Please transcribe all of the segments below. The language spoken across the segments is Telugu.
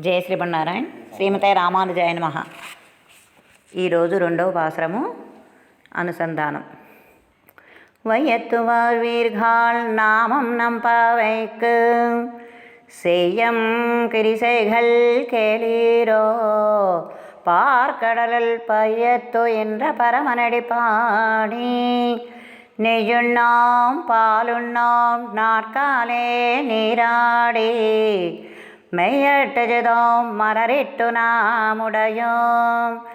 జయ శ్రీమన్నారాయణ శ్రీమతే రామానుజాయ నమః ఈరోజు రెండవ పాసరము అనుసంధానం வையத்துவார் வீர்கள் நாமம் நம்பாவைக்கு செய்யம் கிரிசைகள் கேளீரோ பார்க்கடலில் பையத்து என்ற பரமனடி பாடி நெய்யுண்ணாம் பாலுண்ணாம் நாட்காலே நீராடி மெய்யட்டெழுதோம் மலரிட்டு நாமுடையோம்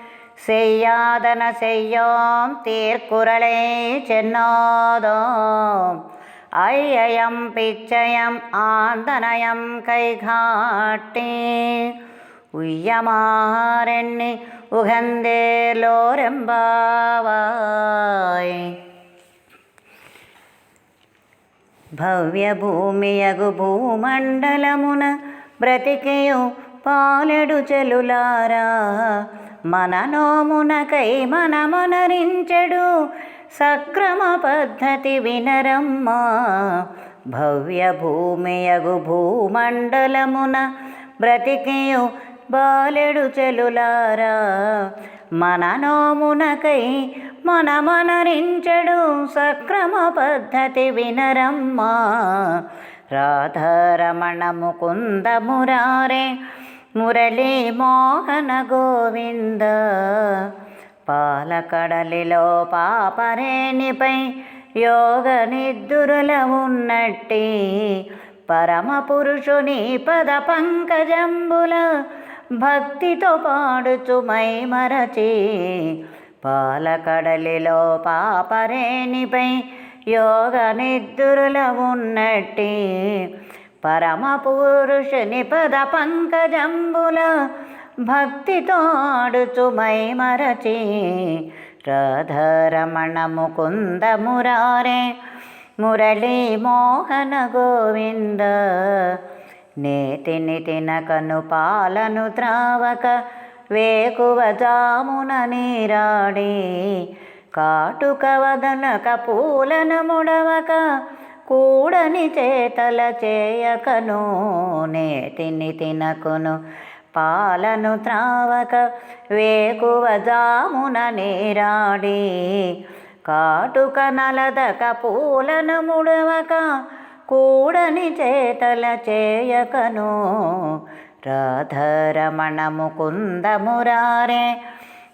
செய்யாதன செய்யோம் தீர்க்குறளை சென்னோதோம் ஐயம் பிச்சயம் ஆந்தனயம் கைகாட்டி ഉയ്യമാറെണ്ണി ഉഹന്തേലോരമ്പാവായ് ഭവ്യഭൂമിയകു ഭൂമണ്ഡലമുന బ్రతికేయు పాలెడు చెలులారా. మన నోమునకై మనమునరించెడు సక్రమ పద్ధతి వినరమ్మా. భవ్య భూమియగు భూమండలమున బ్రతికేయు బాలెడు చెలులారా. మన నోమునకై మనమనరించడు సక్రమ పద్ధతి వినరమ్మా. రాధారమణ ముకుంద మురారే మురళీ మోహన గోవింద. పాలకడలిలో పాపరేణిపై యోగ నిద్దురుల ఉన్నట్టి పరమ పురుషుని పద పంకజంబుల భక్తితో పాడుచు మై మరచి పాలకడలిలో పాపరేణిపై యోగ నిద్రుల ఉన్నట్టి పరమ పురుషుని పద పంకజంబుల భక్తితో ఆడుచు మై మరచి రాధారమణ ముకుంద మురారే మురళీ మోహన గోవింద నేతి నితిన కను పాలను త్రావక వేకువ జామున నీరాడి కాటుక వదనక పూలను ముడవక కూడని చేతల చేయకను నేతిని తినకును పాలను త్రావక వేకువ జామున నీరాడి కాటుక నలదక పూలను ముడవక కూడని చేతల చేయకను రాధరమణ ముకుంద మురారే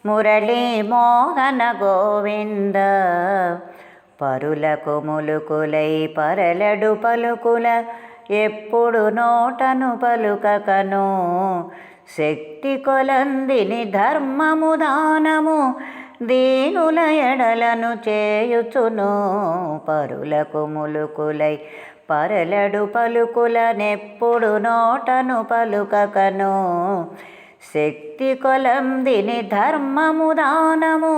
మురళీ మోహన గోవింద. పరులకు ములుకులై పరలడు పలుకుల ఎప్పుడు నోటను పలుకకను. శక్తి కొలందిని ధర్మము దానము దీనుల ఎడలను చేయుచును. పరులకు ములుకులై పరలడు పలుకులనెప్పుడు నోటను పలుకకను. శక్తి కొలందిని ధర్మము దానము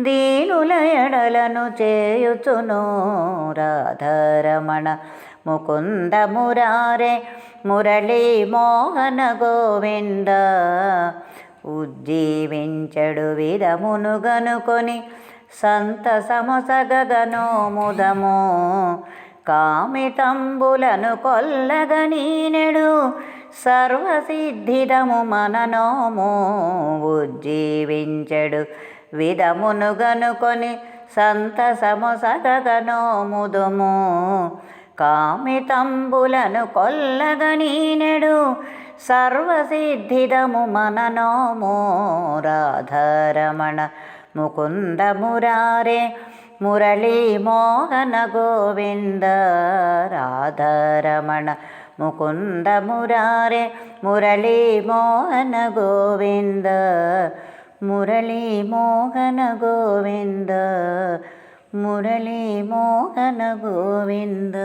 దీనుల ఎడలను చేయుచును. రాధారమణ ముకుంద మురారే మురళీ మోహన గోవింద ఉజ్జీవించడు విధమును గనుకొని సంతసమసగగనో ముదము. కామితంబులను కొల్లగనీనెడు సర్వసిద్ధిదము మననోము ఉజ్జీవించడు విధమును గనుకొని సంతసము సగగనోముదుము. కామితంబులను కొల్లగనీనెడు సర్వసిద్ధిదము మననోము. రాధారమణ ముకుంద మురారే మురళీ మోహన గోవింద రాధారమణ ముకుంద మురారే మురళీ మోహన గోవింద మురళీ మోహన గోవింద మురళీ మోహన గోవింద